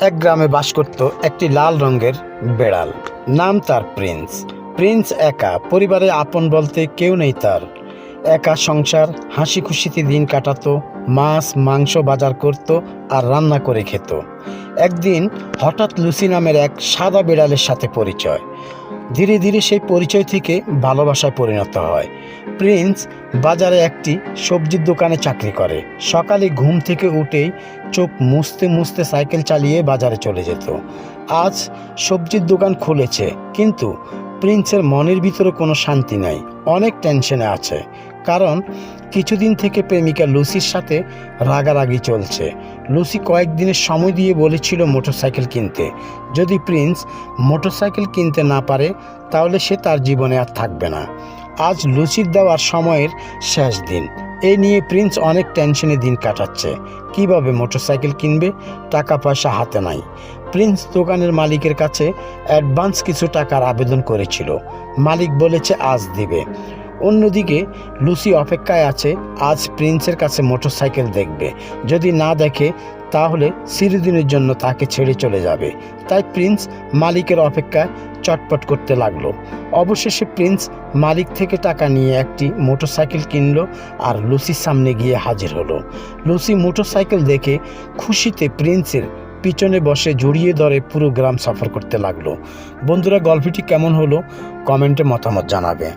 এক গ্রামে বাস করত একটি লাল রঙের বেড়াল। নাম তার প্রিন্স। প্রিন্স একা, পরিবারে আপন বলতে কেউ নেই তার। একা সংসার হাসি খুশিতে দিন কাটাতো, মাছ, মাংস বাজার করত আর রান্না করে খেত। একদিন হঠাৎ লুসি নামের এক সাদা বিড়ালের সাথে পরিচয়। ধীরে ধীরে সেই পরিচয় থেকে ভালোবাসায় পরিণত হয়। প্রিন্স বাজারে একটি সবজির দোকানে চাকরি করে। সকালে ঘুম থেকে উঠেই চোখ মুছতে মুছতে সাইকেল চালিয়ে বাজারে চলে যেত। আজ সবজির দোকান খুলেছে, কিন্তু প্রিন্সের মনের ভিতরে কোনো শান্তি নাই। অনেক টেনশনে আছে। কারণ কিছুদিন থেকে প্রেমিকা লুসির সাথে রাগারাগি চলছে। লুসি কয়েকদিনের সময় দিয়ে বলেছিল মোটরসাইকেল কিনতে। যদি প্রিন্স মোটরসাইকেল কিনতে না পারে, তাহলে সে তার জীবনে আর থাকবে না। আজ লুচির দেওয়ার সময়ের শেষ দিন। এই নিয়ে প্রিন্স অনেক টেনশনে দিন কাটাচ্ছে। কীভাবে মোটরসাইকেল কিনবে টাকা পয়সা হাতে নাই। প্রিন্স দোকানের মালিকের কাছে অ্যাডভান্স কিছু টাকার আবেদন করেছিল। মালিক বলেছে, আজ দিবে। অন্যদিকে, লুসি অপেক্ষায় আছে, আজ প্রিন্সের কাছে মোটরসাইকেল দেখবে। যদি না দেখে, তাহলে চিরদিনের জন্য তাকে ছেড়ে চলে যাবে। তাই প্রিন্স মালিকের অপেক্ষায় চটপট করতে লাগল। অবশেষে প্রিন্স মালিক থেকে টাকা নিয়ে একটি মোটরসাইকেল কিনলো আর লুসির সামনে গিয়ে হাজির হলো। লুসি মোটরসাইকেল দেখে খুশিতে প্রিন্সের পিছনে বসে জড়িয়ে ধরে পুরো গ্রাম সফর করতে লাগল। বন্ধুরা, গল্পটি কেমন হলো? কমেন্টে মতামত জানাবে।